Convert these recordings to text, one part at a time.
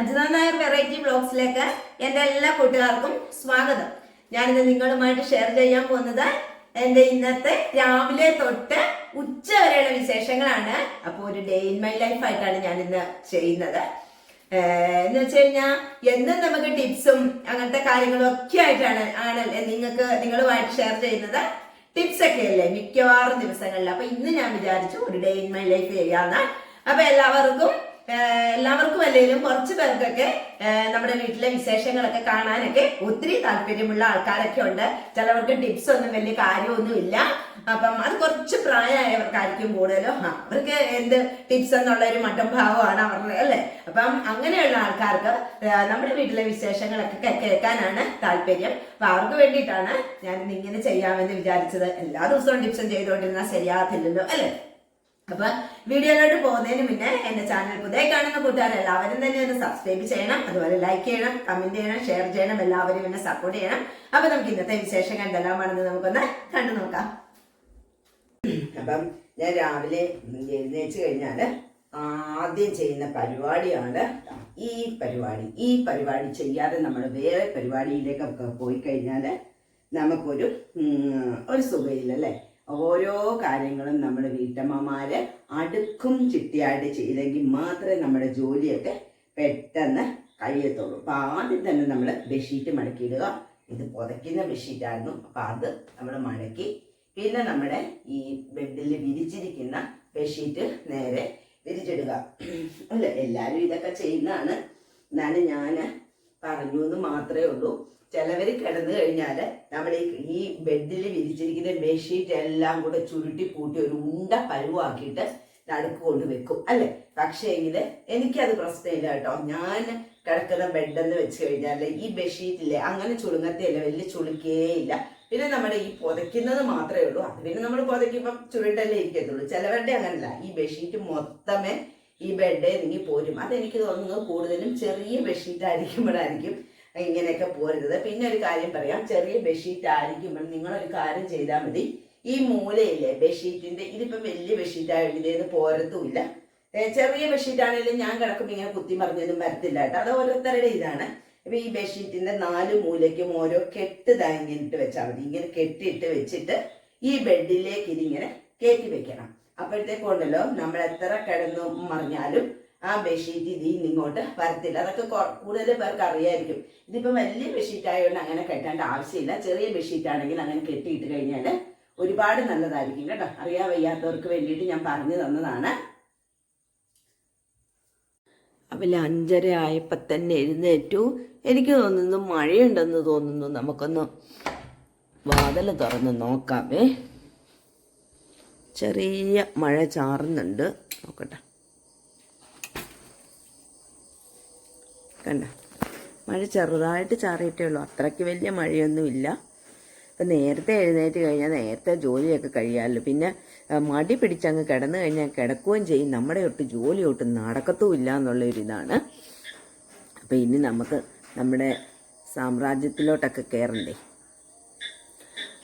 Ajitha variety ബ്ലോഗ്സിലേക്ക് എന്റെ എല്ലാ കൂട്ടുകാർക്കും സ്വാഗതം. ഞാനിത് നിങ്ങളുമായിട്ട് ഷെയർ ചെയ്യാൻ പോകുന്നത് എന്റെ ഇന്നത്തെ രാവിലെ തൊട്ട് ഉച്ച വരെയുള്ള വിശേഷങ്ങളാണ്. അപ്പോൾ ഒരു ഡേ ഇൻ മൈ ലൈഫ് ആയിട്ടാണ് ഞാൻ ഇന്ന് ചെയ്യുന്നത് എന്ന് വെച്ച് കഴിഞ്ഞാൽ എന്നും നമുക്ക് ടിപ്സും അങ്ങനത്തെ കാര്യങ്ങളും ഒക്കെ ആയിട്ടാണ് ആണ് നിങ്ങൾക്ക് നിങ്ങളുമായിട്ട് ഷെയർ ചെയ്യുന്നത്. ടിപ്സ് ഒക്കെ അല്ലേ? മിക്കവാറും ദിവസങ്ങളിൽ. അപ്പൊ ഇന്ന് ഞാൻ വിചാരിച്ചു ഒരു ഡേ ഇൻ മൈ ലൈഫ് ചെയ്യാന്ന് അപ്പൊ എല്ലാവർക്കും എല്ലാവർക്കും അല്ലെങ്കിലും കുറച്ച് പേർക്കൊക്കെ നമ്മുടെ വീട്ടിലെ വിശേഷങ്ങളൊക്കെ കാണാനൊക്കെ ഒത്തിരി താല്പര്യമുള്ള ആൾക്കാരൊക്കെ ഉണ്ട്. ചിലവർക്ക് ടിപ്സ് ഒന്നും വലിയ കാര്യമൊന്നുമില്ല. അപ്പം അത് കുറച്ച് പ്രായമായവർക്കായിരിക്കും കൂടുതലും. അവർക്ക് എന്ത് ടിപ്സ് എന്നുള്ള ഒരു മട്ടം ഭാവമാണ് അവരുടെ അല്ലേ? അപ്പം അങ്ങനെയുള്ള ആൾക്കാർക്ക് നമ്മുടെ വീട്ടിലെ വിശേഷങ്ങളൊക്കെ കേൾക്കാനാണ് താല്പര്യം. അപ്പൊ അവർക്ക് വേണ്ടിയിട്ടാണ് ഞാൻ ഇങ്ങനെ ചെയ്യാമെന്ന് വിചാരിച്ചത്. എല്ലാ ദിവസവും ടിപ്സും ചെയ്തുകൊണ്ടിരുന്നാൽ ശരിയാകത്തില്ലല്ലോ അല്ലേ? അപ്പൊ വീഡിയോയിലോട്ട് പോകുന്നതിന് മുന്നേ എന്റെ ചാനൽ പുതിയ കാണുന്ന കൂട്ടുകാർ എല്ലാവരും തന്നെ ഒന്ന് സബ്സ്ക്രൈബ് ചെയ്യണം അതുപോലെ ലൈക്ക് ചെയ്യണം കമന്റ് ചെയ്യണം ഷെയർ ചെയ്യണം എല്ലാവരും എന്നെ സപ്പോർട്ട് ചെയ്യണം. അപ്പൊ നമുക്ക് ഇന്നത്തെ വിശേഷങ്ങൾ കണ്ടെല്ലാമാണെന്ന് നമുക്കൊന്ന് കണ്ടു നോക്കാം. അപ്പം ഞാൻ രാവിലെ എഴുന്നേച്ച് കഴിഞ്ഞാൽ ആദ്യം ചെയ്യുന്ന പരിപാടിയാണ് ഈ പരിപാടി. ഈ പരിപാടി ചെയ്യാതെ നമ്മൾ വേറെ പരിപാടിയിലേക്കൊക്കെ പോയി കഴിഞ്ഞാൽ നമുക്കൊരു ഒരു സുഖമില്ലല്ലേ ഓരോ കാര്യങ്ങളും നമ്മൾ വീട്ടമ്മമാര് അടുക്കും ചിട്ടിയായിട്ട് ചെയ്തെങ്കിൽ മാത്രമേ നമ്മുടെ ജോലിയൊക്കെ പെട്ടെന്ന് കഴിയത്തുള്ളൂ. അപ്പൊ ആദ്യം തന്നെ നമ്മൾ ബെഡ്ഷീറ്റ് മടക്കിയിടുക. ഇത് പുതയ്ക്കുന്ന ബെഡ്ഷീറ്റായിരുന്നു. അപ്പോൾ അത് നമ്മൾ മടക്കി. പിന്നെ നമ്മുടെ ഈ ബെഡിൽ വിരിച്ചിരിക്കുന്ന ബെഡ്ഷീറ്റ് നേരെ വിരിച്ചിടുക. അല്ല എല്ലാവരും ഇതൊക്കെ ചെയ്യുന്നതാണ്. എന്നാലും ഞാൻ പറഞ്ഞു എന്ന് മാത്രമേ ഉള്ളൂ. ചിലവർ കിടന്നു കഴിഞ്ഞാൽ നമ്മൾ ഈ ബെഡിൽ വിരിച്ചിരിക്കുന്ന ബെഡ്ഷീറ്റ് എല്ലാം കൂടെ ചുരുട്ടി കൂട്ടി ഒരു ഉണ്ട പരുവാക്കിയിട്ട് നടുക്ക് കൊണ്ട് വെക്കും അല്ലെ? പക്ഷേ എങ്കിൽ എനിക്കത് പ്രശ്നമില്ല കേട്ടോ. ഞാൻ കിടക്കുന്ന ബെഡെന്ന് വെച്ച് കഴിഞ്ഞാൽ ഈ ബെഡ്ഷീറ്റില്ലേ അങ്ങനെ ചുളുങ്ങത്തേയില്ല വലിയ ചുളുക്കേയില്ല. പിന്നെ നമ്മുടെ ഈ പുതയ്ക്കുന്നത് മാത്രമേ ഉള്ളൂ. അത് പിന്നെ നമ്മൾ പുതയ്ക്കുമ്പം ചുരുട്ടല്ലേ ഇരിക്കത്തുള്ളൂ. ചിലവരുടെ അങ്ങനല്ല. ഈ ബെഡ്ഷീറ്റ് മൊത്തമേ ഈ ബെഡേ നീങ്ങി പോരും. അതെനിക്ക് തോന്നുന്നു കൂടുതലും ചെറിയ ബെഡ്ഷീറ്റ് ആയിരിക്കുമ്പോഴായിരിക്കും ഇങ്ങനെയൊക്കെ പോരുന്നത്. പിന്നെ ഒരു കാര്യം പറയാം. ചെറിയ ബെഡ്ഷീറ്റ് ആയിരിക്കുമ്പോൾ ഒരു കാര്യം ചെയ്താൽ മതി. ഈ മൂലയില്ലേ ബെഡ്ഷീറ്റിന്റെ ഇതിപ്പം വലിയ ബെഡ്ഷീറ്റ് ആയതുകൊണ്ട് ഇതേന്ന് പോരത്തുമില്ല. ചെറിയ ബെഡ്ഷീറ്റ് ആണെങ്കിലും ഞാൻ കിടക്കുമ്പോൾ ഇങ്ങനെ കുത്തി മറിഞ്ഞൊന്നും വരത്തില്ല കേട്ടോ. അത് ഓരോരുത്തരുടെ ഇതാണ്. ഇപ്പൊ ഈ ബെഡ്ഷീറ്റിന്റെ നാല് മൂലയ്ക്കും ഓരോ കെട്ട് ഇങ്ങനെ വെച്ചാൽ മതി. ഇങ്ങനെ കെട്ടിയിട്ട് വെച്ചിട്ട് ഈ ബെഡിലേക്ക് ഇതിങ്ങനെ കയറ്റി വെക്കണം. അപ്പോഴത്തേക്കുണ്ടല്ലോ നമ്മൾ എത്ര കിടന്നു മറിഞ്ഞാലും ആ ബെഡ്ഷീറ്റ് ഇതിൽ നിന്ന് ഇങ്ങോട്ട് വരത്തില്ല. അതൊക്കെ കൂടുതൽ പേർക്ക് അറിയായിരിക്കും. ഇതിപ്പം വലിയ ബെഡ്ഷീറ്റ് ആയതുകൊണ്ട് അങ്ങനെ കെട്ടേണ്ട ആവശ്യമില്ല. ചെറിയ ബെഡ്ഷീറ്റ് ആണെങ്കിൽ അങ്ങനെ കെട്ടിയിട്ട് കഴിഞ്ഞാൽ ഒരുപാട് നല്ലതായിരിക്കും കേട്ടോ. അറിയാൻ വയ്യാത്തവർക്ക് വേണ്ടിയിട്ട് ഞാൻ പറഞ്ഞു തന്നതാണ്. അവൽ അഞ്ചര ആയപ്പോൾ തന്നെ എഴുന്നേറ്റു. എനിക്ക് തോന്നുന്നു മഴയുണ്ടെന്ന് തോന്നുന്നു. നമുക്കൊന്ന് വാതിൽ തുറന്ന് നോക്കാമേ ചെറിയ മഴ ചാറുന്നുണ്ട്. നോക്കട്ടെ. കണ്ട മഴ ചെറുതായിട്ട് ചാറിയിട്ടേ ഉള്ളൂ. അത്രയ്ക്ക് വലിയ മഴയൊന്നുമില്ല. അപ്പം നേരത്തെ എഴുന്നേറ്റ് കഴിഞ്ഞാൽ നേരത്തെ ജോലിയൊക്കെ കഴിയാമല്ലോ പിന്നെ മടി പിടിച്ചങ്ങ് കിടന്നു കഴിഞ്ഞാൽ കിടക്കുകയും ചെയ്യും. നമ്മുടെ ഒട്ട് ജോലി ഒട്ട് നടക്കത്തുമില്ല എന്നുള്ളൊരിതാണ് അപ്പം ഇനി നമുക്ക് നമ്മുടെ സാമ്രാജ്യത്തിലോട്ടൊക്കെ കയറണ്ടേ?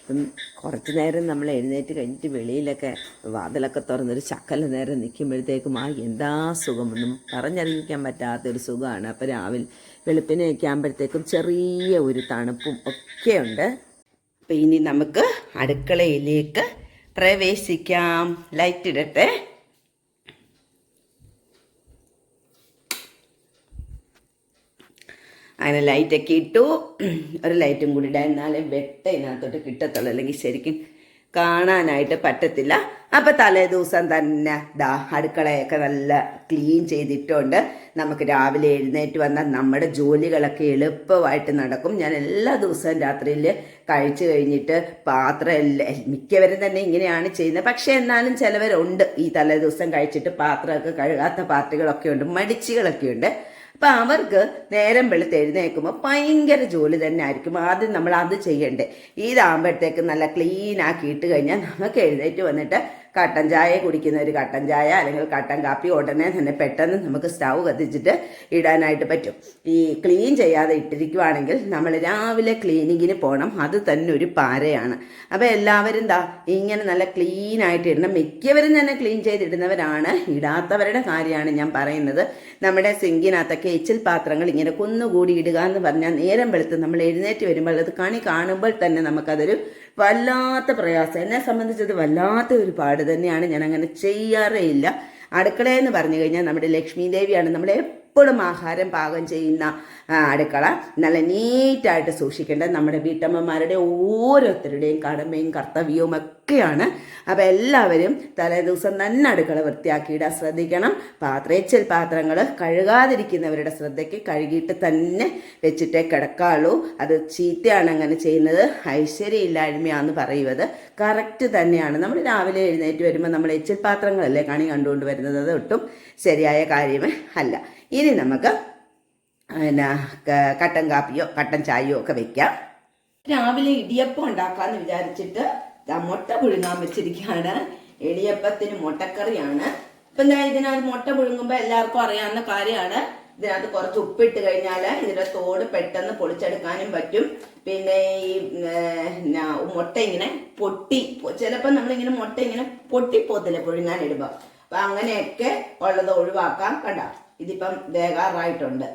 അപ്പം കുറച്ച് നേരം നമ്മൾ എഴുന്നേറ്റ് കഴിഞ്ഞിട്ട് വെളിയിലൊക്കെ വാതിലൊക്കെ തുറന്നൊരു ചക്കല നേരം നിൽക്കുമ്പോഴത്തേക്കും ആ എന്താ സുഖമൊന്നും പറഞ്ഞറിയിക്കാൻ പറ്റാത്തൊരു സുഖമാണ്. അപ്പോൾ രാവിലെ വെളുപ്പിനെ ആകുമ്പോഴത്തേക്കും ചെറിയ ഒരു തണുപ്പും ഒക്കെയുണ്ട്. അപ്പം ഇനി നമുക്ക് അടുക്കളയിലേക്ക് പ്രവേശിക്കാം. ലൈറ്റ് ഇടട്ടെ. അങ്ങനെ ലൈറ്റൊക്കെ ഇട്ടു. ഒരു ലൈറ്റും കൂടി ഇടാൻ എന്നാലേ വെട്ട ഇതിനകത്തോട്ട് കിട്ടത്തുള്ളൂ. അല്ലെങ്കിൽ ശരിക്കും കാണാനായിട്ട് പറ്റത്തില്ല. അപ്പം തലേ ദിവസം തന്നെ ദാ അടുക്കളയൊക്കെ നല്ല ക്ലീൻ ചെയ്തിട്ടുണ്ട്. നമുക്ക് രാവിലെ എഴുന്നേറ്റ് വന്നാൽ നമ്മുടെ ജോലികളൊക്കെ എളുപ്പമായിട്ട് നടക്കും. ഞാൻ എല്ലാ ദിവസവും രാത്രിയിൽ കഴിച്ചു കഴിഞ്ഞിട്ട് പാത്രം എല്ലാം മിക്കവരും തന്നെ ഇങ്ങനെയാണ് ചെയ്യുന്നത്. പക്ഷേ എന്നാലും ചിലവരുണ്ട്. ഈ തലേ ദിവസം കഴിച്ചിട്ട് പാത്രമൊക്കെ കഴുകാത്ത പാർട്ടികളൊക്കെ ഉണ്ട് മടിച്ചികളൊക്കെ ഉണ്ട്. അപ്പം അവർക്ക് നേരം വെളുത്ത് എഴുന്നേൽക്കുമ്പോൾ ഭയങ്കര ജോലി തന്നെ ആയിരിക്കും. ആദ്യം നമ്മൾ അത് ചെയ്യണ്ടേ. ഇതാകുമ്പോഴത്തേക്ക് നല്ല ക്ലീൻ ആക്കി ഇട്ട് കഴിഞ്ഞാൽ നമുക്ക് എഴുന്നേറ്റ് വന്നിട്ട് കട്ടൻ ചായ കുടിക്കുന്ന ഒരു കട്ടൻ ചായ അല്ലെങ്കിൽ കട്ടൻ കാപ്പി ഉടനെ തന്നെ പെട്ടെന്ന് നമുക്ക് സ്റ്റൗ കത്തിച്ചിട്ട് ഇടാനായിട്ട് പറ്റും. ഈ ക്ലീൻ ചെയ്യാതെ ഇട്ടിരിക്കുവാണെങ്കിൽ നമ്മൾ രാവിലെ ക്ലീനിങ്ങിന് പോകണം അത് തന്നെ ഒരു പാരയാണ്. അപ്പോൾ എല്ലാവരും ദാ ഇങ്ങനെ നല്ല ക്ലീൻ ആയിട്ട് ഇടണം. മിക്കവരും തന്നെ ക്ലീൻ ചെയ്തിടുന്നവരാണ്. ഇടാത്തവരുടെ കാര്യമാണ് ഞാൻ പറയുന്നത്. നമ്മുടെ സിങ്കിനകത്തൊക്കെ എച്ചിൽ പാത്രങ്ങൾ ഇങ്ങനെ കുന്നുകൂടി ഇടുക എന്ന് പറഞ്ഞാൽ നേരം വെളുത്ത് നമ്മൾ എഴുന്നേറ്റ് വരുമ്പോൾ അത് കണി കാണുമ്പോൾ തന്നെ നമുക്കതൊരു വല്ലാത്ത പ്രയാസം. എന്നെ സംബന്ധിച്ചത് വല്ലാത്ത ഒരു പാട് തന്നെയാണ്. ഞാൻ അങ്ങനെ ചെയ്യാറേ ഇല്ല അടുക്കളയെന്ന് പറഞ്ഞു കഴിഞ്ഞാൽ നമ്മുടെ ലക്ഷ്മി ദേവിയാണ് നമ്മൾ എപ്പോഴും ആഹാരം പാകം ചെയ്യുന്ന അടുക്കള നല്ല നീറ്റായിട്ട് സൂക്ഷിക്കേണ്ടത് നമ്മുടെ വീട്ടമ്മമാരുടെ ഓരോരുത്തരുടെയും കടമയും കർത്തവ്യവും ഒക്കെയാണ്. അപ്പോൾ എല്ലാവരും തലേദിവസം തന്നെ അടുക്കള വൃത്തിയാക്കിയിടാൻ ശ്രദ്ധിക്കണം. പാത്രേച്ചൽ പാത്രങ്ങൾ കഴുകാതിരിക്കുന്നവരുടെ ശ്രദ്ധയ്ക്ക് കഴുകിയിട്ട് തന്നെ വെച്ചിട്ടേ കിടക്കാളൂ അത് ചീത്തയാണ് അങ്ങനെ ചെയ്യുന്നത്. ഐശ്വര്യമില്ലായ്മയാന്ന് പറയുന്നത്. കറക്റ്റ് തന്നെയാണ്. നമ്മൾ രാവിലെ എഴുന്നേറ്റ് വരുമ്പോൾ നമ്മൾ എച്ചിൽ പാത്രങ്ങളല്ലേ കണി കണ്ടുകൊണ്ട് വരുന്നത് ഒട്ടും ശരിയായ കാര്യമേ അല്ല ഇനി നമുക്ക് പിന്നെ കട്ടൻ കാപ്പിയോ കട്ടൻ ചായയോ ഒക്കെ വെക്കാം. രാവിലെ ഇടിയപ്പം ഉണ്ടാക്കാന്ന് വിചാരിച്ചിട്ട് മുട്ട പുഴുങ്ങാൻ വെച്ചിരിക്കുകയാണ്. ഇടിയപ്പത്തിന് മുട്ടക്കറിയാണ്. ഇപ്പം ഞാൻ ഇതിനകത്ത് മുട്ട പുഴുങ്ങുമ്പോൾ എല്ലാവർക്കും അറിയാവുന്ന കാര്യമാണ്. ഇതിനകത്ത് കുറച്ച് ഉപ്പിട്ട് കഴിഞ്ഞാൽ ഇതിന്റെ തോട് പെട്ടെന്ന് പൊളിച്ചെടുക്കാനും പറ്റും. പിന്നെ ഈ മുട്ട ഇങ്ങനെ പൊട്ടി ചിലപ്പോൾ നമ്മളിങ്ങനെ മുട്ട ഇങ്ങനെ പൊട്ടിപ്പോത്തില്ല പുഴുങ്ങാൻ ഇടുമ്പോൾ അപ്പൊ അങ്ങനെയൊക്കെ ഉള്ളത് ഒഴിവാക്കാം കണ്ട? ഇതിപ്പം വേകാറായിട്ടുണ്ട്.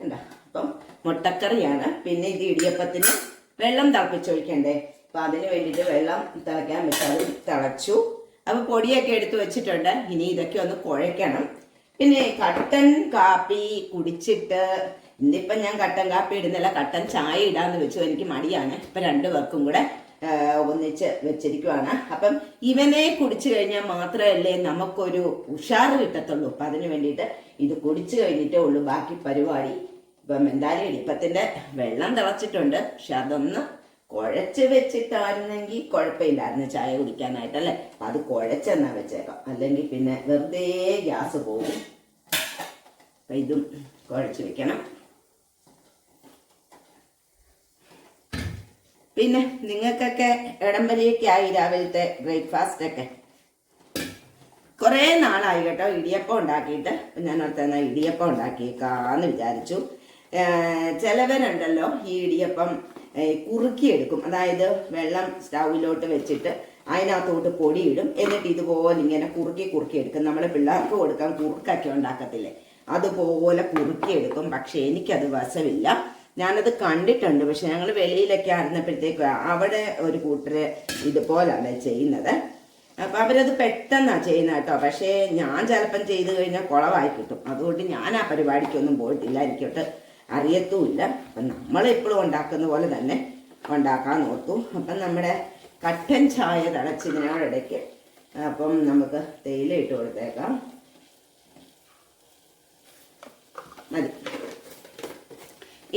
കണ്ടോ? അപ്പം മുട്ടക്കറിയാണ്. പിന്നെ ഇത് ഇടിയപ്പത്തിന് വെള്ളം തിളപ്പിച്ചൊഴിക്കണ്ടേ അപ്പം അതിന് വേണ്ടിയിട്ട് വെള്ളം തിളയ്ക്കാൻ വെച്ചാൽ തിളച്ചു. അപ്പോൾ പൊടിയൊക്കെ എടുത്ത് വെച്ചിട്ടുണ്ട്. ഇനി ഇതൊക്കെ ഒന്ന് കുഴയ്ക്കണം. പിന്നെ കട്ടൻ കാപ്പി കുടിച്ചിട്ട് ഇന്നിപ്പം ഞാൻ കട്ടൻ കാപ്പി ഇടുന്നില്ല. കട്ടൻ ചായ ഇടാന്ന് വെച്ചു. എനിക്ക് മടിയാണ്. ഇപ്പം രണ്ടു പേർക്കും കൂടെ ഒന്നിച്ച് വെച്ചിരിക്കുവാണ്. അപ്പം ഇവനെ കുടിച്ചു കഴിഞ്ഞാൽ മാത്രമല്ലേ നമുക്കൊരു ഉഷാറ് കിട്ടത്തുള്ളൂ. അപ്പം അതിന് വേണ്ടിയിട്ട് ഇത് കുടിച്ചു കഴിഞ്ഞിട്ടേ ഉള്ളൂ. ബാക്കി പരിപാടി ഇപ്പം എന്തായാലും ഇടിപ്പത്തിന്റെ വെള്ളം തിളച്ചിട്ടുണ്ട്. പക്ഷെ അതൊന്ന് കുഴച്ച് വെച്ചിട്ടായിരുന്നെങ്കിൽ കുഴപ്പമില്ലായിരുന്നു ചായ കുടിക്കാനായിട്ടല്ലേ അപ്പം അത് കുഴച്ചെന്നാ വെച്ചേക്കാം. അല്ലെങ്കിൽ പിന്നെ വെറുതെ ഗ്യാസ് പോകും. അപ്പം ഇതും കുഴച്ച് വെക്കണം. പിന്നെ നിങ്ങൾക്കൊക്കെ ഇടംപലിയൊക്കെ ആയി രാവിലത്തെ ബ്രേക്ക്ഫാസ്റ്റ് ഒക്കെ. കുറേ നാളായി കേട്ടോ ഇടിയപ്പം ഉണ്ടാക്കിയിട്ട്. ഞാൻ ഓർത്തുന്ന ഇടിയപ്പം ഉണ്ടാക്കിയേക്കാന്ന് വിചാരിച്ചു. ചിലവരുണ്ടല്ലോ ഈ ഇടിയപ്പം കുറുക്കിയെടുക്കും. അതായത് വെള്ളം സ്റ്റൗവിലോട്ട് വെച്ചിട്ട് അതിനകത്തോട്ട് പൊടിയിടും. എന്നിട്ട് ഇതുപോലെ ഇങ്ങനെ കുറുക്കി കുറുക്കി എടുക്കും. നമ്മുടെ പിള്ളേർക്ക് കൊടുക്കാൻ കുറുക്കൊക്കെ ഉണ്ടാക്കത്തില്ലേ? അതുപോലെ കുറുക്കിയെടുക്കും. പക്ഷെ എനിക്കത് വശമില്ല. ഞാനത് കണ്ടിട്ടുണ്ട്. പക്ഷെ ഞങ്ങൾ വെളിയിലൊക്കെ ആയിരുന്നപ്പോഴത്തേക്ക് അവിടെ ഒരു കൂട്ടര് ഇതുപോലാണ് ചെയ്യുന്നത്. അപ്പൊ അവരത് പെട്ടെന്നാണ് ചെയ്യുന്നത് കേട്ടോ. പക്ഷേ ഞാൻ ചിലപ്പം ചെയ്തു കഴിഞ്ഞാൽ കുളമായി കിട്ടും. അതുകൊണ്ട് ഞാൻ ആ പരിപാടിക്കൊന്നും പോയിട്ടില്ല. എനിക്കൊട്ട് അറിയത്തുമില്ല. അപ്പം നമ്മളെപ്പോഴും ഉണ്ടാക്കുന്ന പോലെ തന്നെ ഉണ്ടാക്കാൻ നോക്കും. അപ്പം നമ്മുടെ കട്ടൻ ചായ തിളച്ചതിനോടിടയ്ക്ക് അപ്പം നമുക്ക് തേയില ഇട്ട് കൊടുത്തേക്കാം. മതി.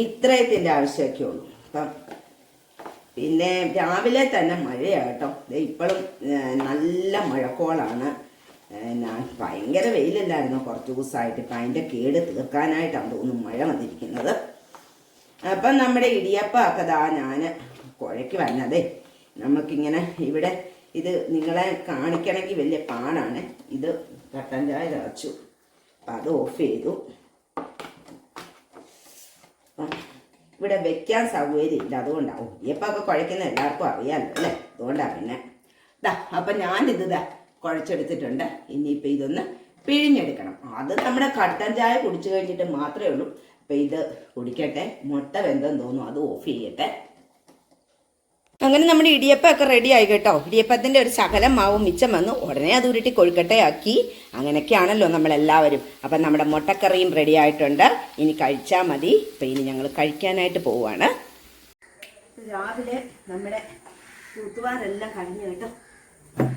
ഇത്രയത്തിന്റെ ആവശ്യമൊക്കെ ഉള്ളൂ അപ്പം പിന്നെ രാവിലെ തന്നെ മഴയാണ് കേട്ടോ ഇപ്പോഴും നല്ല മഴക്കോളാണ്. ഭയങ്കര വെയിലല്ലായിരുന്നു? കുറച്ച് ദിവസമായിട്ട് ഇപ്പം അതിന്റെ കേട് തീർക്കാനായിട്ടാണ് തോന്നുന്നു മഴ വന്നിരിക്കുന്നത്. അപ്പം നമ്മുടെ ഇടിയപ്പമൊക്കെ കഥാ ഞാൻ കുഴയ്ക്ക് വന്നതേ. നമുക്കിങ്ങനെ ഇവിടെ ഇത് നിങ്ങളെ കാണിക്കണമെങ്കിൽ വലിയ പാടാണ്. ഇത് കട്ടൻ ചായ തിളച്ചു. അപ്പം അത് ഓഫ് ചെയ്തു അപ്പം ഇവിടെ വെക്കാൻ സൗകര്യം ഇല്ല അതുകൊണ്ടാവും. ഇപ്പൊക്കെ കുഴയ്ക്കുന്ന എല്ലാവർക്കും അറിയാമല്ലോ അല്ലേ? അതുകൊണ്ടാണ് പിന്നെ. ദാ അപ്പം ഞാനിത് ദാ കുഴച്ചെടുത്തിട്ടുണ്ട്. ഇനിയിപ്പോൾ ഇതൊന്ന് പിഴിഞ്ഞെടുക്കണം. അത് നമ്മുടെ കട്ടൻ ചായ കുടിച്ചു കഴിഞ്ഞിട്ട് മാത്രമേ ഉള്ളൂ. അപ്പം ഇത് കുടിക്കട്ടെ. മുട്ട വെന്തം തോന്നും അത് ഓഫ് ചെയ്യട്ടെ. അങ്ങനെ നമ്മുടെ ഇടിയപ്പമൊക്കെ റെഡി ആയി കേട്ടോ. ഇടിയപ്പത്തിന്റെ ഒരു ശകലം മാവും മിച്ചം വന്ന് ഉടനെ അത് ഉരുട്ടി കൊഴുക്കട്ടയാക്കി. അങ്ങനെയൊക്കെയാണല്ലോ നമ്മളെല്ലാവരും. അപ്പം നമ്മുടെ മുട്ടക്കറിയും റെഡി ആയിട്ടുണ്ട്. ഇനി കഴിച്ചാൽ മതി. അപ്പം ഇനി ഞങ്ങൾ കഴിക്കാനായിട്ട് പോവുകയാണ് രാവിലെ നമ്മുടെ തൂത്തുവാരെല്ലാം കഴിഞ്ഞു കേട്ടോ.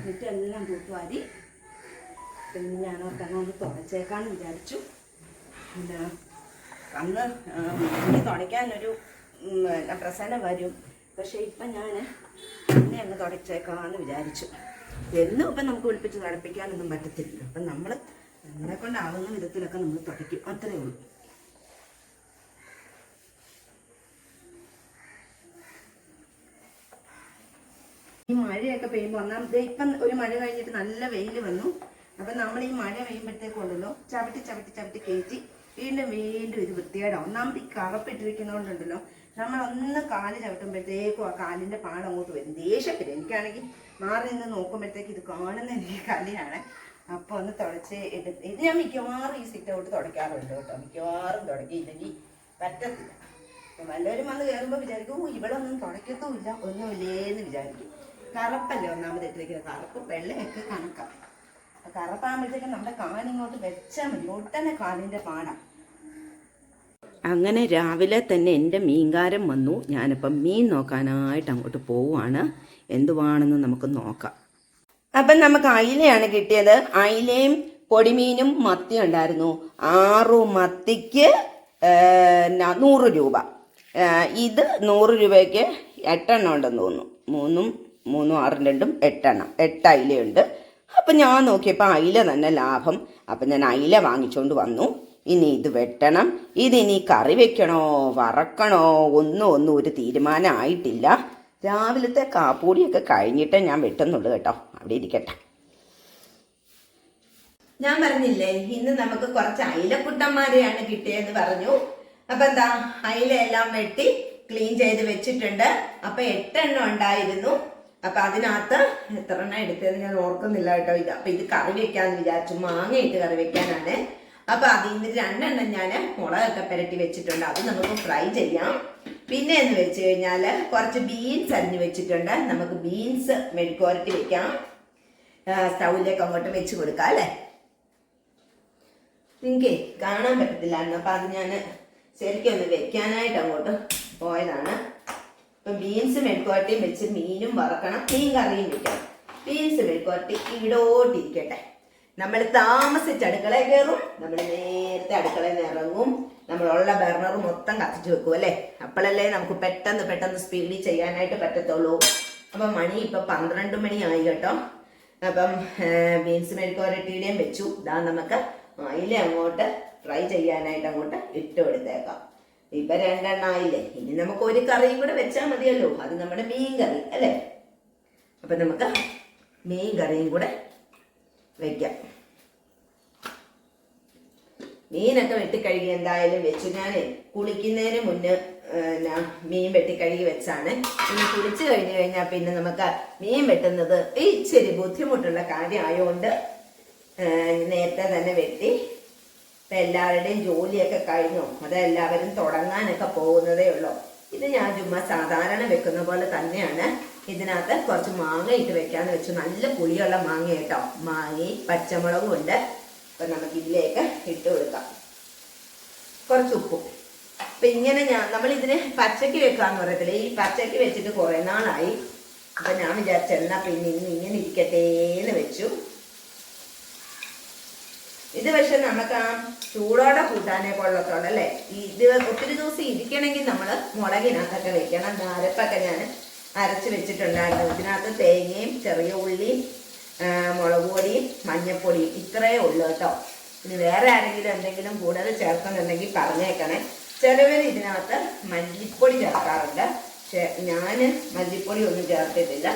മുറ്റെല്ലാം തൂത്തുവാരി പിന്നെ ഞാൻ ഓർത്തങ്ങോട്ട് തുടച്ചേക്കാന്ന് വിചാരിച്ചു. പിന്നെ അന്ന് തുടയ്ക്കാനൊരു പ്രസന്ന വരും. പക്ഷെ ഇപ്പം ഞാൻ എന്നെ അങ്ങ് തുടച്ചേക്കാമെന്ന് വിചാരിച്ചു. എന്നും ഇപ്പം നമുക്ക് ഒളിപ്പിച്ച് തുടപ്പിക്കാനൊന്നും പറ്റത്തില്ല. അപ്പം നമ്മൾ നമ്മളെ കൊണ്ടാവുന്ന വിധത്തിലൊക്കെ നമ്മൾ തുടയ്ക്കും. അത്രയേ ഉള്ളൂ. ഈ മഴയൊക്കെ പെയ്യുമ്പോൾ ഒന്നാമത് ഇപ്പം ഒരു മഴ കഴിഞ്ഞിട്ട് നല്ല വെയിൽ വന്നു. അപ്പം നമ്മൾ ഈ മഴ പെയ്യുമ്പോഴത്തേക്കുണ്ടല്ലോ ചവിട്ടി ചവിട്ടി ചവിട്ടി കയറ്റി വീണ്ടും വീണ്ടും ഇത് വൃത്തികേടാവും. ഒന്നാമത് ഈ കറപ്പിട്ടിരിക്കുന്നതുകൊണ്ടുണ്ടല്ലോ നമ്മൾ ഒന്ന് കാൽ ചവിട്ടുമ്പോഴത്തേക്കും ആ കാലിന്റെ പാട് അങ്ങോട്ട് വരും. ദേഷ്യത്തിൽ എനിക്കാണെങ്കിൽ മാറി നിന്ന് നോക്കുമ്പോഴത്തേക്ക് ഇത് കാണുന്ന എനിക്ക് കളിയാണ് അപ്പോൾ ഒന്ന് തുടച്ച് എടുത്ത് ഇത് ഞാൻ മിക്കവാറും ഈ സിറ്റ് ഔട്ട് തുടയ്ക്കാറുണ്ട് കേട്ടോ. മിക്കവാറും തുടക്കിയില്ലെങ്കിൽ പറ്റത്തില്ല. വല്ലവരും വന്ന് കയറുമ്പോൾ വിചാരിക്കും ഓ ഇവളൊന്നും തുടയ്ക്കത്തുമില്ല. ഒന്നുമില്ലേന്ന് വിചാരിക്കും. കറുപ്പല്ലേ ഒന്നാമത് ഇട്ടിരിക്കുന്നത്. കറുപ്പ് വെള്ളയൊക്കെ കണക്കാം. കറുപ്പാകുമ്പോഴത്തേക്കും നമ്മുടെ കാലിങ്ങോട്ട് വെച്ചാൽ മതി. ഒട്ടനെ കാലിന്റെ പാടാം. അങ്ങനെ രാവിലെ തന്നെ എന്റെ മീൻകാരം വന്നു. ഞാനിപ്പം മീൻ നോക്കാനായിട്ട് അങ്ങോട്ട് പോവുകയാണ് എന്തുവാണെന്ന് നമുക്ക് നോക്കാം. അപ്പം നമുക്ക് അയിലയാണ് കിട്ടിയത്. അയിലയും പൊടിമീനും മത്തി ഉണ്ടായിരുന്നു. ആറു മത്തിക്ക് നൂറ് രൂപ. ഇത് നൂറ് രൂപയ്ക്ക് എട്ടെണ്ണം ഉണ്ടെന്ന് തോന്നുന്നു. മൂന്നും മൂന്നും ആറും രണ്ടും എട്ടെണ്ണം. എട്ട് അയിലയുണ്ട്. അപ്പം ഞാൻ നോക്കിയപ്പോൾ അയില തന്നെ ലാഭം. അപ്പം ഞാൻ അയില വാങ്ങിച്ചുകൊണ്ട് വന്നു. ഇനി ഇത് വെട്ടണം. ഇതിനി കറി വെക്കണോ വറക്കണോ ഒന്നും ഒന്നും ഒരു തീരുമാനമായിട്ടില്ല. രാവിലത്തെ കാപ്പൂടിയൊക്കെ കഴിഞ്ഞിട്ടേ ഞാൻ വെട്ടുന്നുള്ളൂ കേട്ടോ. അവിടെ ഇരിക്കട്ടെ. ഞാൻ പറഞ്ഞില്ലേ ഇന്ന് നമുക്ക് കുറച്ച് അയിലക്കുട്ടന്മാരെയാണ് കിട്ടിയെന്ന് പറഞ്ഞു. അപ്പൊ എന്താ അയിലെല്ലാം വെട്ടി ക്ലീൻ ചെയ്ത് വെച്ചിട്ടുണ്ട്. അപ്പൊ എട്ടെണ്ണം ഉണ്ടായിരുന്നു. അപ്പൊ അതിനകത്ത് എത്ര എണ്ണം എടുത്തതെന്ന് ഞാൻ ഓർക്കുന്നില്ല കേട്ടോ. ഇത് അപ്പൊ ഇത് കറി വെക്കാന്ന് വിചാരിച്ചു. മാങ്ങയിട്ട് കറി വെക്കാനാണ്. അപ്പൊ അതിൽ നിന്ന് രണ്ടെണ്ണം ഞാൻ മുളകൊക്കെ പുരട്ടി വെച്ചിട്ടുണ്ട്. അത് നമുക്ക് ഫ്രൈ ചെയ്യാം. പിന്നെ എന്ന് വെച്ച് കഴിഞ്ഞാൽ കുറച്ച് ബീൻസ് അരിഞ്ഞ് വെച്ചിട്ടുണ്ട്. നമുക്ക് ബീൻസ് മെഴുക്കുരട്ടി വെക്കാം. സ്റ്റൗവിലേക്ക് അങ്ങോട്ട് വെച്ച് കൊടുക്കാം അല്ലേ? നിങ്ങൾക്ക് കാണാൻ പറ്റത്തില്ലായിരുന്നു. അപ്പം അത് ഞാൻ ശരിക്കും ഒന്ന് വെക്കാനായിട്ട് അങ്ങോട്ട് പോയതാണ്. ഇപ്പം ബീൻസ് മെഴുക്കുരട്ടിയും വെച്ച് മീനും വറക്കണം. മീൻ കറിയും വെക്കണം ബീൻസ് മെഴുക്കുരട്ടി ഇവിടോട്ടിരിക്കട്ടെ. നമ്മൾ താമസിച്ച് അടുക്കളയിൽ കയറും. നമ്മൾ നേരത്തെ അടുക്കളയിൽ നിന്ന് ഇറങ്ങും നമ്മളുള്ള ബർണർ മൊത്തം കത്തിച്ച് വെക്കും അല്ലേ? അപ്പോഴല്ലേ നമുക്ക് പെട്ടെന്ന് പെട്ടെന്ന് സ്പീഡിൽ ചെയ്യാനായിട്ട് പറ്റത്തുള്ളൂ. അപ്പം മണി ഇപ്പം പന്ത്രണ്ട് ആയി കേട്ടോ. അപ്പം ബീൻസ് മെഴുക്കോരട്ടിയുടെയും വെച്ചു. ഇതാ നമുക്ക് അയില അങ്ങോട്ട് ഫ്രൈ ചെയ്യാനായിട്ട് അങ്ങോട്ട് ഇട്ട് കൊടുത്തേക്കാം. ഇപ്പൊ രണ്ടെണ്ണം ആയില്ലേ? ഇനി നമുക്ക് ഒരു കറിയും കൂടെ വെച്ചാൽ മതിയല്ലോ. അത് നമ്മുടെ മീൻ കറി അല്ലേ? അപ്പൊ നമുക്ക് മീൻ കറിയും കൂടെ വെക്കാം. മീനൊക്കെ വെട്ടിക്കഴുകി എന്തായാലും വെച്ചു. ഞാൻ കുളിക്കുന്നതിന് മുന്നേ മീൻ വെട്ടിക്കഴുകി വെച്ചാണ്. ഇനി കുളിച്ചു കഴിഞ്ഞു കഴിഞ്ഞാൽ പിന്നെ നമുക്ക് മീൻ വെട്ടുന്നത് ഇച്ചിരി ബുദ്ധിമുട്ടുള്ള കാര്യമായതുകൊണ്ട് നേരത്തെ തന്നെ വെട്ടി. ഇപ്പം എല്ലാവരുടെയും ജോലിയൊക്കെ കഴിഞ്ഞു. അതെല്ലാവരും തുടങ്ങാനൊക്കെ പോകുന്നതേ ഉള്ളൂ. ഇത് ഞാൻ ചുമ്മാ സാധാരണ വെക്കുന്ന പോലെ തന്നെയാണ്. ഇതിനകത്ത് കുറച്ച് മാങ്ങ ഇട്ട് വെക്കാന്ന് വെച്ചു. നല്ല പുളിയുള്ള മാങ്ങ കേട്ടോ. മാങ്ങയും പച്ചമുളകും ഉണ്ട്. അപ്പൊ നമുക്ക് ഇതിലേക്ക് ഇട്ട് കൊടുക്കാം. കുറച്ച് ഉപ്പും. അപ്പൊ ഇങ്ങനെ ഞാൻ നമ്മൾ ഇതിന് പച്ചക്ക് വെക്കാന്ന് പറയത്തില്ല? ഈ പച്ചക്ക് വെച്ചിട്ട് കുറെ നാളായി. അപ്പൊ ഞാൻ വിചാരിച്ചു എന്നാ പിന്നെ ഇന്ന് ഇങ്ങനെ ഇരിക്കട്ടെ എന്ന് വെച്ചു. ഇത് പക്ഷെ നമുക്ക് ആ ചൂടോടെ കൂട്ടാനേ കൊള്ളത്തുള്ളൂ അല്ലേ? ഇത് ഒത്തിരി ദിവസം ഇരിക്കണമെങ്കിൽ നമ്മൾ മുളകിനകത്തൊക്കെ വെക്കണം നാരപ്പൊക്കെ ഞാൻ അരച്ച് വെച്ചിട്ടുണ്ടായിരുന്നു. ഇതിനകത്ത് തേങ്ങയും ചെറിയ ഉള്ളിയും മുളക് പൊടിയും മഞ്ഞപ്പൊടിയും ഇത്രയേ ഉള്ളൂ കേട്ടോ. ഇനി വേറെ ആരെങ്കിലും എന്തെങ്കിലും കൂടുതൽ ചേർക്കുന്നുണ്ടെങ്കിൽ പറഞ്ഞേക്കണേ. ചിലവർ ഇതിനകത്ത് മല്ലിപ്പൊടി ചേർക്കാറുണ്ട്. പക്ഷേ ഞാൻ മല്ലിപ്പൊടി ഒന്നും ചേർത്തിട്ടില്ല.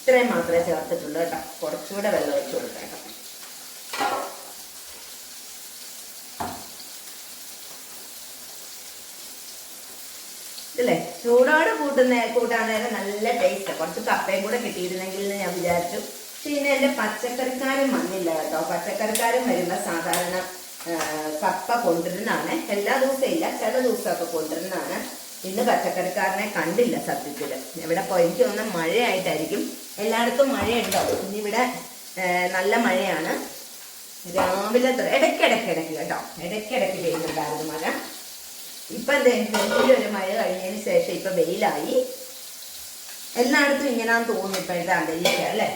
ഇത്രയും മാത്രമേ ചേർത്തിട്ടുള്ളൂ കേട്ടോ. കുറച്ചുകൂടെ വെള്ളം വെച്ച് കൊടുക്കാം ഇല്ലേ? ചൂടോട് കൂട്ടുന്ന കൂട്ടാൻ നല്ല ടേസ്റ്റ് കുറച്ച് കപ്പയും കൂടെ കിട്ടിയിരുന്നെങ്കിൽ എന്ന് ഞാൻ വിചാരിച്ചു. പിന്നെ എന്റെ പച്ചക്കറിക്കാരും വന്നില്ല കേട്ടോ. പച്ചക്കറിക്കാരും വരുമ്പോൾ സാധാരണ കപ്പ കൊണ്ടുവരുന്നതാണ്. എല്ലാ ദിവസവും ഇല്ല. ചില ദിവസമൊക്കെ കൊണ്ടുവരുന്നതാണ്. ഇന്ന് പച്ചക്കറിക്കാരനെ കണ്ടില്ല സത്യത്തിൽ ഇവിടെ എനിക്ക് തോന്നുന്ന മഴയായിട്ടായിരിക്കും. എല്ലായിടത്തും മഴയുണ്ടോ? ഇന്നിവിടെ നല്ല മഴയാണ്. രാവിലെ ഇടയ്ക്കിടയ്ക്കിടയ്ക്ക് ഇടയ്ക്കിടയ്ക്ക് ഇടയ്ക്ക് കേട്ടോ. ഇടയ്ക്കിടയ്ക്ക് പെയ്യുന്നുണ്ടായിരുന്നു മഴ. ഇപ്പൊ എന്തേ ഡൽഹിയിൽ ഒരു മഴ കഴിഞ്ഞതിന് ശേഷം ഇപ്പൊ വെയിലായി. എല്ലായിടത്തും ഇങ്ങനാന്ന് തോന്നുന്നു ഇപ്പോഴത്തെ അന്തരീക്ഷം അല്ലേ?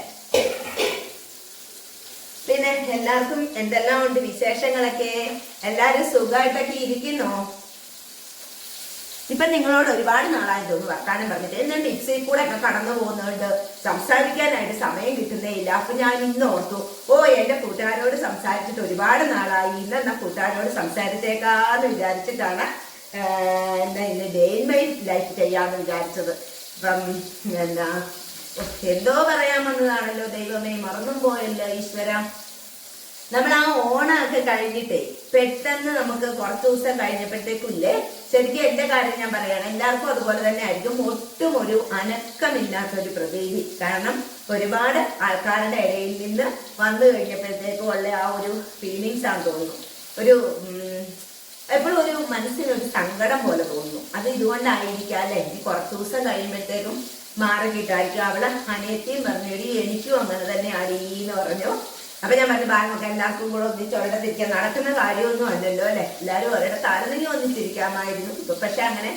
പിന്നെ എല്ലാവർക്കും എന്തെല്ലാം ഉണ്ട് വിശേഷങ്ങളൊക്കെ? എല്ലാവരും സുഖമായിട്ടൊക്കെ ഇരിക്കുന്നു? ഇപ്പൊ നിങ്ങളോട് ഒരുപാട് നാളായി തോന്നുന്നു വർത്താനം പറഞ്ഞിട്ട്. എന്നെ ടിപ്സിൽ കൂടെ ഒക്കെ കടന്നു പോകുന്നുണ്ട്. സംസാരിക്കാനായിട്ട് സമയം കിട്ടുന്നേ ഇല്ല. അപ്പൊ ഞാൻ ഇന്ന് ഓർത്തു ഓ എന്റെ കൂട്ടുകാരോട് സംസാരിച്ചിട്ട് ഒരുപാട് നാളായി. ഇന്ന് എന്നാ കൂട്ടുകാരോട് സംസാരിച്ചേക്കാന്ന് വിചാരിച്ചിട്ടാണ് എന്താ ഇന്ന് ഡേ ഇൻ ലൈഫ് ചെയ്യാന്ന് വിചാരിച്ചത്. അപ്പം എന്താ എന്തോ പറയാൻ വന്നതാണല്ലോ ദൈവമേ മറന്നും പോയല്ലോ ഈശ്വര. നമ്മൾ ആ ഓണമൊക്കെ കഴിഞ്ഞിട്ടേ പെട്ടെന്ന് നമുക്ക് കുറച്ച് ദിവസം കഴിഞ്ഞപ്പോഴത്തേക്കില്ലേ ശരിക്കും എന്റെ കാര്യം ഞാൻ പറയുകയാണ് എല്ലാവർക്കും അതുപോലെ തന്നെ ആയിരിക്കും ഒട്ടും ഒരു അനക്കമില്ലാത്ത ഒരു പ്രതീതി. കാരണം ഒരുപാട് ആൾക്കാരുടെ ഇടയിൽ നിന്ന് വന്നു കഴിഞ്ഞപ്പോഴത്തേക്കും ഉള്ള ആ ഒരു ഫീലിങ്സ് ആണ് തോന്നുന്നു. ഒരു എപ്പോഴും ഒരു മനസ്സിനൊരു സങ്കടം പോലെ തോന്നുന്നു അത് ഇതുകൊണ്ടായിരിക്കാം അല്ലെ? ഈ കുറച്ച് ദിവസം കഴിയുമ്പോഴത്തേക്കും മാറി കിട്ടായിരിക്കും അവളെ അനിയത്തിയും പറഞ്ഞു "എടീ, എനിക്കും അങ്ങനെ തന്നെ അടീന്ന് പറഞ്ഞു. അപ്പൊ ഞാൻ പറഞ്ഞു ഭാഗമൊക്കെ എല്ലാവർക്കും കൂടെ ഒന്നിച്ച് ഒരിടത്തിരിക്കാൻ നടക്കുന്ന കാര്യമൊന്നും അല്ലല്ലോ അല്ലെ? എല്ലാവരും അവരുടെ ആരെങ്കിലും ഒന്നിച്ചിരിക്കാമായിരുന്നു. ഇപ്പൊ പക്ഷെ അങ്ങനെ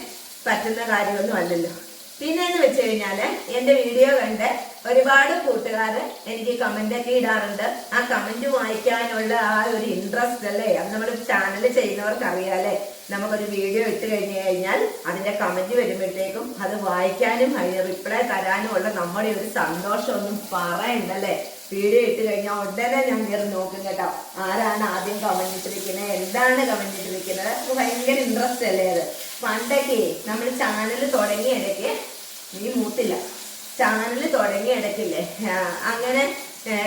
പറ്റുന്ന കാര്യമൊന്നും അല്ലല്ലോ. പിന്നെ എന്ന് വെച്ച് കഴിഞ്ഞാൽ എന്റെ വീഡിയോ കണ്ട് ഒരുപാട് കൂട്ടുകാര് എനിക്ക് കമന്റ് ഒക്കെ ഇടാറുണ്ട്. ആ കമന്റ് വായിക്കാനുള്ള ആ ഒരു ഇൻട്രസ്റ്റ് അല്ലേ? അത് നമ്മൾ ചാനൽ ചെയ്യുന്നവർക്ക് അറിയാലേ നമുക്കൊരു വീഡിയോ ഇട്ട് കഴിഞ്ഞു കഴിഞ്ഞാൽ അതിന്റെ കമന്റ് വരുമ്പോഴത്തേക്കും അത് വായിക്കാനും അതിന് റിപ്ലൈ തരാനും ഉള്ള നമ്മുടെ ഒരു സന്തോഷമൊന്നും പറയണ്ടല്ലേ വീഡിയോ ഇട്ട് കഴിഞ്ഞാൽ ഉടനെ ഞാൻ കയറി നോക്കും കേട്ടോ. ആരാണ് ആദ്യം കമന്റ് ഇട്ടിരിക്കുന്നത്? എന്താണ് കമന്റ് ഇട്ടിരിക്കുന്നത്? ഭയങ്കര ഇൻട്രസ്റ്റ് അല്ലേ അത്? പണ്ടൊക്കെ നമ്മൾ ചാനൽ തുടങ്ങിയ ഇടയ്ക്ക് നീ മൂത്തില്ല. ചാനൽ തുടങ്ങിയ ഇടയ്ക്കില്ലേ അങ്ങനെ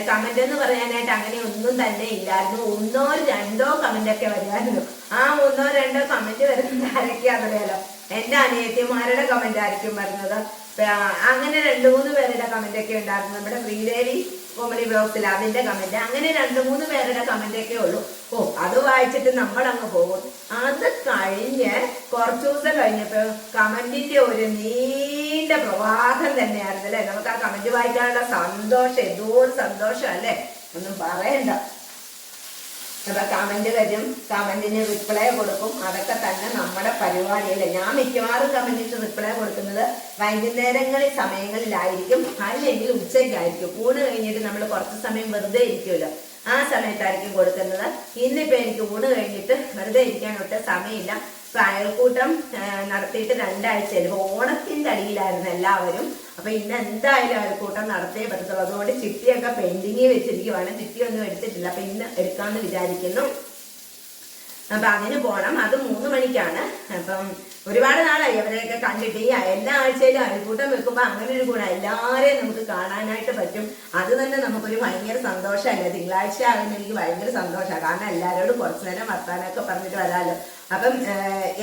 കമന്റ് എന്ന് പറയാനായിട്ട് അങ്ങനെ ഒന്നും തന്നെ ഇല്ലായിരുന്നു. ഒന്നോ രണ്ടോ കമന്റ് ഒക്കെ വരുമായിരുന്നു. ആ ഒന്നോ രണ്ടോ കമന്റ് വരുന്നത് ആരൊക്കെയാണെന്നറിയാലോ എന്റെ അനിയത്തിമാരുടെ കമന്റ് ആയിരിക്കും വരുന്നത്. അങ്ങനെ രണ്ടു മൂന്ന് പേരുടെ കമന്റ് ഒക്കെ ഉണ്ടായിരുന്നു. നമ്മുടെ ശ്രീദേവി കോമഡി ബ്ലോഗ്സിൽ അതിന്റെ കമന്റ് അങ്ങനെ രണ്ടു മൂന്ന് പേരുടെ കമന്റ് ഒക്കെ ഉള്ളൂ. ഓ അത് വായിച്ചിട്ട് നമ്മൾ അങ്ങ് പോകും. അത് കഴിഞ്ഞ് കുറച്ചു ദിവസം കഴിഞ്ഞപ്പോ കമന്റിന്റെ ഒരു നീണ്ട പ്രവാഹം തന്നെയായിരുന്നു അല്ലെ? നമുക്ക് ആ കമന്റ് വായിക്കാനുള്ള സന്തോഷം എന്തോ സന്തോഷം അല്ലേ? ഒന്നും പറയണ്ട. അപ്പൊ കമന്റ് തരും കമന്റിന് റിപ്ലൈ കൊടുക്കും. അതൊക്കെ തന്നെ നമ്മുടെ പരിപാടിയല്ലേ. ഞാൻ മിക്കവാറും കമന്റിന് റിപ്ലൈ കൊടുക്കുന്നത് വൈകുന്നേരങ്ങളിൽ സമയങ്ങളിലായിരിക്കും. അല്ലെങ്കിൽ ഉച്ചയ്ക്കായിരിക്കും. ഊണ് കഴിഞ്ഞിട്ട് നമ്മൾ കുറച്ച് സമയം വെറുതെ ഇരിക്കുമല്ലോ. ആ സമയത്തായിരിക്കും കൊടുക്കുന്നത്. ഇന്നിപ്പോ എനിക്ക് ഊണ് കഴിഞ്ഞിട്ട് വെറുതെ ഇരിക്കാനൊട്ട് സമയമില്ല. ആ, നടത്തിയിട്ട് രണ്ടാഴ്ചയിൽ ഓണത്തിന്റെ അടിയിലായിരുന്നു എല്ലാവരും. അപ്പൊ ഇന്ന് എന്തായാലും അയൽക്കൂട്ടം നടത്തേ പറ്റത്തുള്ളൂ. അതുകൊണ്ട് ചിട്ടിയൊക്കെ പെൻഡിങ്ങിൽ വെച്ചിരിക്കുവാണ്. ചിട്ടിയൊന്നും എടുത്തിട്ടില്ല. അപ്പൊ ഇന്ന് എടുക്കാമെന്ന് വിചാരിക്കുന്നു. അപ്പൊ അതിന് പോണം. അത് മൂന്ന് മണിക്കാണ്. അപ്പം ഒരുപാട് നാളായി അവരെയൊക്കെ കണ്ടിട്ട്. ഈ എല്ലാ ആഴ്ചയിലും അയൽക്കൂട്ടം വെക്കുമ്പോൾ അങ്ങനെ ഒരു ഗുണം. എല്ലാവരെയും നമുക്ക് കാണാനായിട്ട് പറ്റും. അത് തന്നെ നമുക്കൊരു ഭയങ്കര സന്തോഷമല്ലേ തിങ്കളാഴ്ച ആകുമ്പോൾ എനിക്ക് ഭയങ്കര സന്തോഷമാണ് കാരണം എല്ലാവരോടും കുറച്ച് നേരം വർത്താനമൊക്കെ പറഞ്ഞിട്ട് വരാമല്ലോ അപ്പം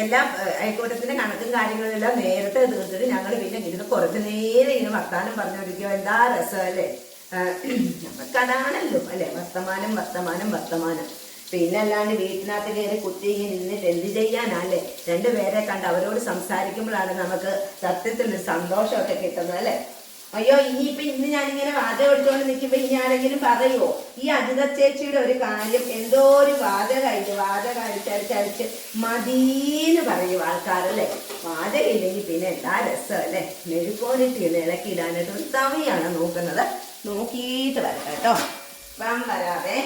എല്ലാ അയൽക്കൂട്ടത്തിന്റെ കണക്കും കാര്യങ്ങളും എല്ലാം നേരത്തെ തീർത്തിട്ട് ഞങ്ങൾ പിന്നെ ഇരുന്ന് കുറച്ച് നേരം ഇങ്ങനെ വർത്താനം പറഞ്ഞോണ്ടിരിക്കുക എന്താ രസമല്ലേ നമുക്കതാണല്ലോ അല്ലേ? വർത്തമാനം വർത്തമാനം വർത്തമാനം. പിന്നെ അല്ലാണ്ട് വീട്ടിനകത്ത് കയറി കുത്തി നിന്നിട്ട് എന്ത് ചെയ്യാനല്ലേ? രണ്ടുപേരെ കണ്ട് അവരോട് സംസാരിക്കുമ്പോഴാണ് നമുക്ക് സത്യത്തിൽ ഒരു സന്തോഷമൊക്കെ കിട്ടുന്നത് അല്ലെ? അയ്യോ ഇനിയിപ്പൊ ഇന്ന് ഞാനിങ്ങനെ വാത എടുത്തുകൊണ്ട് നിൽക്കുമ്പോ ഇനി ആരെങ്കിലും പറയുമോ ഈ അജിത ചേച്ചിയുടെ ഒരു കാര്യം എന്തോ ഒരു വാത കഴിച്ച് വാത കഴിച്ചടിച്ചടിച്ച് മതീന്ന് പറയും ആൾക്കാരല്ലേ വാത ഇല്ലെങ്കിൽ പിന്നെ എന്താ രസം അല്ലേ? മെഴുക്കോലിട്ട് ഇളക്കി ഇടാനായിട്ട് ഒരു തവയാണ് നോക്കുന്നത്. നോക്കിയിട്ട് വരാം കേട്ടോ. വരാതെ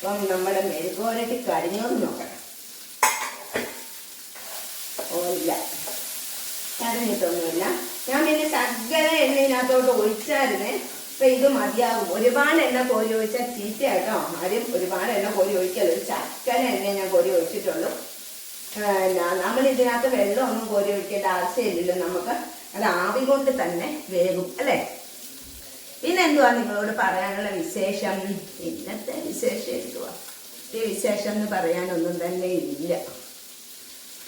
അപ്പം നമ്മുടെ മെഴുക്കോലിട്ട് കരിഞ്ഞോന്ന് നോക്കണം. ഓ കരഞ്ഞിട്ടൊന്നുമില്ല. ഞാൻ പിന്നെ ശർക്കര എണ്ണയിനകത്തോട്ട് ഒഴിച്ചായിരുന്നേ. അപ്പൊ ഇത് മതിയാകും ഒരുപാട് എണ്ണ കോരി ഒഴിച്ചാൽ ചീത്തയാട്ടോ ആരും ഒരുപാട് എണ്ണ കോരി ഒഴിക്കല്ലോ ഒരു ശർക്കര എണ്ണ ഞാൻ കോരി ഒഴിച്ചിട്ടുള്ളൂ. നമ്മൾ ഇതിനകത്ത് വെള്ളമൊന്നും കോരി ഒഴിക്കേണ്ട ആവശ്യമില്ലല്ലോ നമുക്ക്. അത് ആവി കൊണ്ട് തന്നെ വേകും അല്ലേ? പിന്നെ എന്തുവാ നിങ്ങളോട് പറയാനുള്ള വിശേഷം? ഇന്നത്തെ വിശേഷം വിശേഷം എന്ന് പറയാനൊന്നും തന്നെ ഇല്ല.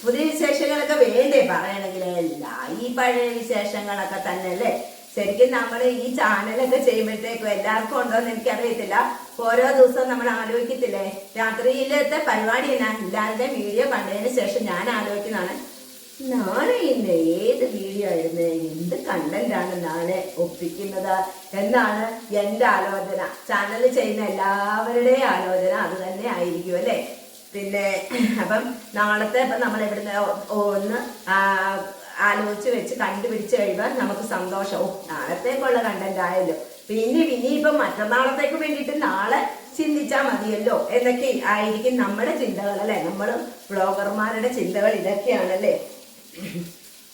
പുതിയ വിശേഷങ്ങളൊക്കെ വേണ്ടേ പറയണമെങ്കിൽ അല്ല ഈ പഴയ വിശേഷങ്ങളൊക്കെ തന്നെ അല്ലേ? ശരിക്കും നമ്മൾ ഈ ചാനലൊക്കെ ചെയ്യുമ്പോഴത്തേക്കും എല്ലാവർക്കും ഉണ്ടോ എന്ന് എനിക്കറിയത്തില്ല. ഓരോ ദിവസവും നമ്മൾ ആലോചിക്കത്തില്ലേ? രാത്രിയിലത്തെ പരിപാടി എന്നാ എല്ലാവരുടെയും വീഡിയോ കണ്ടതിന് ശേഷം ഞാൻ ആലോചിക്കുന്നതാണ്. നാളെ ഇന്ന് ഏത് വീഡിയോ എന്ത് കണ്ടന്റാണ് നാളെ ഒപ്പിക്കുന്നത്? എന്നാണ് എന്റെ ആലോചന. ചാനൽ ചെയ്യുന്ന എല്ലാവരുടെയും ആലോചന അത് തന്നെ ആയിരിക്കും അല്ലേ? പിന്നെ അപ്പം നാളത്തെ ഇപ്പം നമ്മൾ ഇവിടുന്ന് ഒന്ന് ആലോചിച്ച് വെച്ച് കണ്ടുപിടിച്ച് കഴിയുമ്പോൾ നമുക്ക് സന്തോഷം. ഓ നാളത്തേക്കുള്ള കണ്ടന്റ് ആയല്ലോ. പിന്നെ പിന്നെ ഇപ്പം മറ്റന്നാളത്തേക്ക് വേണ്ടിയിട്ട് നാളെ ചിന്തിച്ചാൽ മതിയല്ലോ. എന്നൊക്കെ ആയിരിക്കും നമ്മുടെ ചിന്തകൾ അല്ലേ? നമ്മൾ ബ്ലോഗർമാരുടെ ചിന്തകൾ ഇതൊക്കെയാണല്ലേ?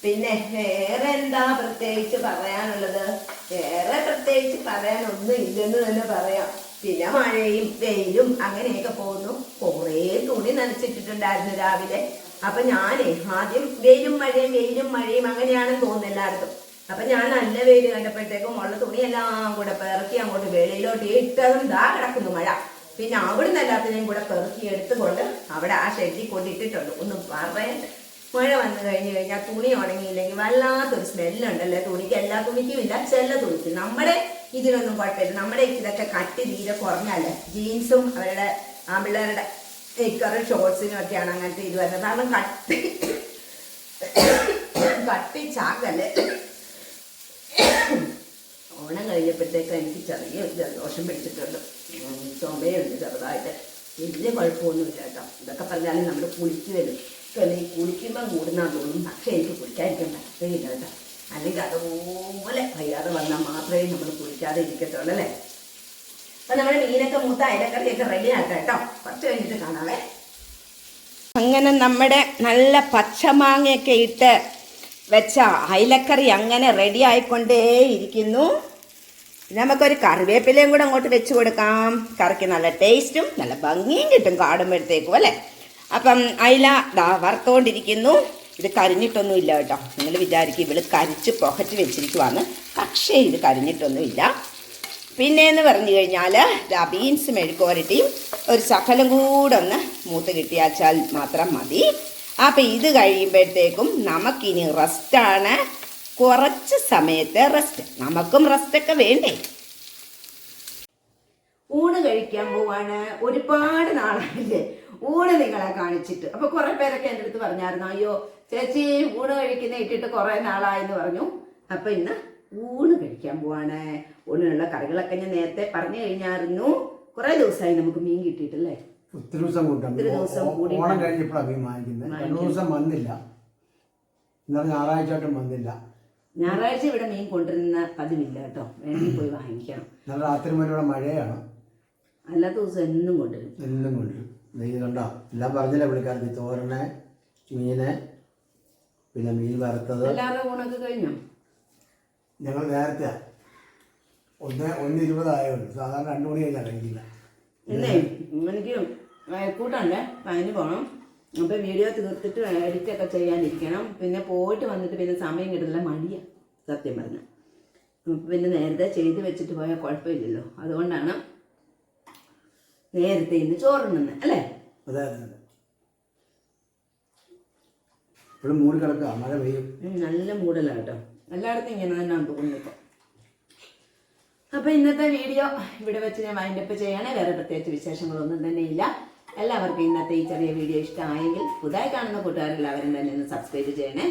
പിന്നെ വേറെ എന്താ പ്രത്യേകിച്ച് പറയാനുള്ളത്? വേറെ പ്രത്യേകിച്ച് പറയാനൊന്നും ഇല്ലെന്ന് തന്നെ പറയാം. പിന്നെ മഴയും വെയിലും അങ്ങനെയൊക്കെ പോകുന്നു. കുറേ തുണി നനച്ചിട്ടിട്ടുണ്ടായിരുന്നു രാവിലെ. അപ്പൊ ഞാനേ ആദ്യം വെയിലും മഴയും വെയിലും മഴയും അങ്ങനെയാണെന്ന് തോന്നുന്നു എല്ലായിടത്തും. അപ്പൊ ഞാൻ നല്ല വെയിൽ കണ്ടപ്പോഴത്തേക്കും ഉള്ള തുണിയെല്ലാം കൂടെ പെറുക്കി അങ്ങോട്ട് വെളിയിലോട്ട് ഇട്ടതും ദാ കിടക്കുന്നു മഴ. പിന്നെ അവിടുന്ന് എല്ലാത്തിനെയും കൂടെ പെറുക്കി എടുത്തുകൊണ്ട് അവിടെ ആ ഷെഡിൽ കൊണ്ടിട്ടിട്ടുണ്ട്. ഒന്ന് പറയണ്ട. മഴ വന്നു കഴിഞ്ഞു കഴിഞ്ഞാൽ തുണി ഉണങ്ങിയില്ലെങ്കിൽ വല്ലാത്തൊരു സ്മെല്ലുണ്ടല്ലേ? തുണിക്ക് എല്ലാ തുണിക്കും ഇല്ല ചില തുണിക്ക്. നമ്മുടെ ഇതിനൊന്നും കുഴപ്പമില്ല. നമ്മുടെ ഇതൊക്കെ കട്ടി തീരെ കുറഞ്ഞല്ലേ? ജീൻസും അവരുടെ ആമ്പിള്ളേരുടെ നിക്കറും ഷോർട്സിനും ഒക്കെയാണ് അങ്ങനത്തെ ഇത് വരുന്നത്. കാരണം കട്ടി കട്ടി ചാക്കല്ലേ ഓണം കഴിഞ്ഞപ്പോഴത്തേക്ക് എനിക്ക് ചെറിയ ജലദോഷം പിടിച്ചിട്ടുണ്ട്. ചുമയുണ്ട് ചെറുതായിട്ട്. വലിയ കുഴപ്പമൊന്നുമില്ല കേട്ടോ. ഇതൊക്കെ പറഞ്ഞാലും നമ്മൾ കുളിക്കുമല്ലോ ഈ കുളിക്കുമ്പോൾ കൂടുന്ന തോന്നും. പക്ഷേ എനിക്ക് കുളിക്കാതിരിക്കാൻ പറ്റുകയില്ല കേട്ടോ. അല്ലെങ്കിൽ അതുപോലെ വയ്യാതെ വന്നാൽ മാത്രമേ നമ്മൾ കുളിക്കാതെ ഇരിക്കത്തുള്ളൂ അല്ലേ? അപ്പൊ നമ്മുടെ മീനൊക്കെ മൂത്ത അയലക്കറിയൊക്കെ റെഡി ആക്കാം കേട്ടോ. കുറച്ച് കഴിഞ്ഞിട്ട് കാണാവേ. അങ്ങനെ നമ്മുടെ നല്ല പച്ചമാങ്ങയൊക്കെ ഇട്ട് വെച്ച അയലക്കറി അങ്ങനെ റെഡി ആയിക്കൊണ്ടേ ഇരിക്കുന്നു നമുക്കൊരു കറിവേപ്പിലയും കൂടെ അങ്ങോട്ട് വെച്ച് കൊടുക്കാം. കറിക്ക് നല്ല ടേസ്റ്റും നല്ല ഭംഗിയും കിട്ടും കാടുമ്പോഴത്തേക്കും അല്ലേ? അപ്പം അയില ദാ വറുത്തോണ്ടിരിക്കുന്നു. ഇത് കരിഞ്ഞിട്ടൊന്നുമില്ല കേട്ടോ. നിങ്ങൾ വിചാരിക്കും ഇവൾ കരിച്ച് പുകച്ച് വെച്ചിരിക്കുവാന്ന്. പക്ഷേ ഇത് കരിഞ്ഞിട്ടൊന്നുമില്ല. പിന്നെ എന്ന് പറഞ്ഞു കഴിഞ്ഞാൽ ദാ ബീൻസ് മെഴുക്കോരട്ടിയും ഒരു ശകലം കൂടെ ഒന്ന് മൂത്ത് കിട്ടിയാച്ചാൽ മാത്രം മതി. അപ്പം ഇത് കഴിയുമ്പോഴത്തേക്കും നമുക്കിനി റെസ്റ്റാണ് കുറച്ച് സമയത്തെ റെസ്റ്റ് നമുക്കും റെസ്റ്റൊക്കെ വേണ്ടേ? ഊണ് കഴിക്കാൻ പോവാണ്. ഒരുപാട് നാളായില്ലേ? ഊണ് നിങ്ങളെ കാണിച്ചിട്ട്. അപ്പൊ കുറെ പേരൊക്കെ എന്റെ അടുത്ത് പറഞ്ഞായിരുന്നു അയ്യോ ചേച്ചി ഊണ് കഴിക്കുന്ന ഇട്ടിട്ട് കുറെ നാളായെന്ന് പറഞ്ഞു. അപ്പൊ ഇന്ന് ഊണ് കഴിക്കാൻ പോവാണ്. ഊണിനുള്ള കറികളൊക്കെ ഞാൻ നേരത്തെ പറഞ്ഞു കഴിഞ്ഞായിരുന്നു. കുറെ ദിവസമായി നമുക്ക് മീൻ കിട്ടിയിട്ടല്ലേ? ഒത്തിരി ദിവസം ഒത്തിരി ദിവസം കൂടി ഓണം കഴിഞ്ഞപ്പോഴാണ് മീൻ വാങ്ങിക്കുന്നത്. രണ്ടു ദിവസം വന്നില്ല. ഞായറാഴ്ച ആയിട്ടും വന്നില്ല. ഞായറാഴ്ച ഇവിടെ മീൻ കൊണ്ടുവരുന്ന പതിവില്ല കേട്ടോ. വേണമെങ്കിൽ പോയി വാങ്ങിക്കണം രാത്രി ഇവിടെ മഴയാണ്. അല്ലാത്ത ദിവസം എന്നും കൊണ്ടുവരും. എല്ലാം കൊണ്ട് നെയ്യ് കണ്ടോ? എല്ലാം പറഞ്ഞില്ല പുള്ളിക്കാരത്തി തോരന് മീന് പിന്നെ മീൻ വറുത്തത്. എല്ലാവരുടെ ഊണൊക്കെ കഴിഞ്ഞോ? ഞങ്ങൾ നേരത്തെ ഒന്ന് ഒന്ന് ഇരുപതായുള്ളൂ സാധാരണ രണ്ടു മണി കഴിഞ്ഞാൽ കഴിക്കില്ല. ഇന്നേ എനിക്ക് കൂട്ടണ്ടേ അതിന് പോകണം അപ്പൊ വീഡിയോ തീർത്തിട്ട് എഡിറ്റ് ഒക്കെ ചെയ്യാനിരിക്കണം. പിന്നെ പോയിട്ട് വന്നിട്ട് പിന്നെ സമയം കിട്ടുന്നില്ല. മടിയ. സത്യം പറഞ്ഞ. പിന്നെ നേരത്തെ ചെയ്ത് വെച്ചിട്ട് പോയാൽ കുഴപ്പമില്ലല്ലോ. അതുകൊണ്ടാണ് നേരത്തെ ഇന്ന് ചോറുണ്ടെന്ന് അല്ലേ? അതെ ഇപ്പോഴും മൂടി കിടക്കുക മഴ പെയ്യും. നല്ല മൂടലാണ് കേട്ടോ. എല്ലായിടത്തും ഇങ്ങനെ തന്നെയാണ് തോന്നുന്നു അപ്പോൾ ഇന്നത്തെ വീഡിയോ ഇവിടെ വെച്ച് ഞാൻ വൈൻഡപ്പ് ചെയ്യണേ. വേറെ പ്രത്യേകിച്ച് വിശേഷങ്ങളൊന്നും തന്നെ ഇല്ല. എല്ലാവർക്കും ഇന്നത്തെ ഈ ചെറിയ വീഡിയോ ഇഷ്ടമായെങ്കിൽ പുതുതായി കാണുന്ന കൂട്ടുകാരെല്ലാവരും തന്നെ ഒന്ന് സബ്സ്ക്രൈബ് ചെയ്യണേ.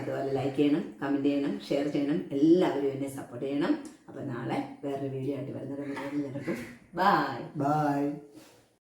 അതുപോലെ ലൈക്ക് ചെയ്യണം കമന്റ് ചെയ്യണം ഷെയർ ചെയ്യണം. എല്ലാവരും എന്നെ സപ്പോർട്ട് ചെയ്യണം. അപ്പോൾ നാളെ വേറൊരു വീഡിയോ ആയിട്ട് വരുന്നത് നടക്കും ബൈ ബായ്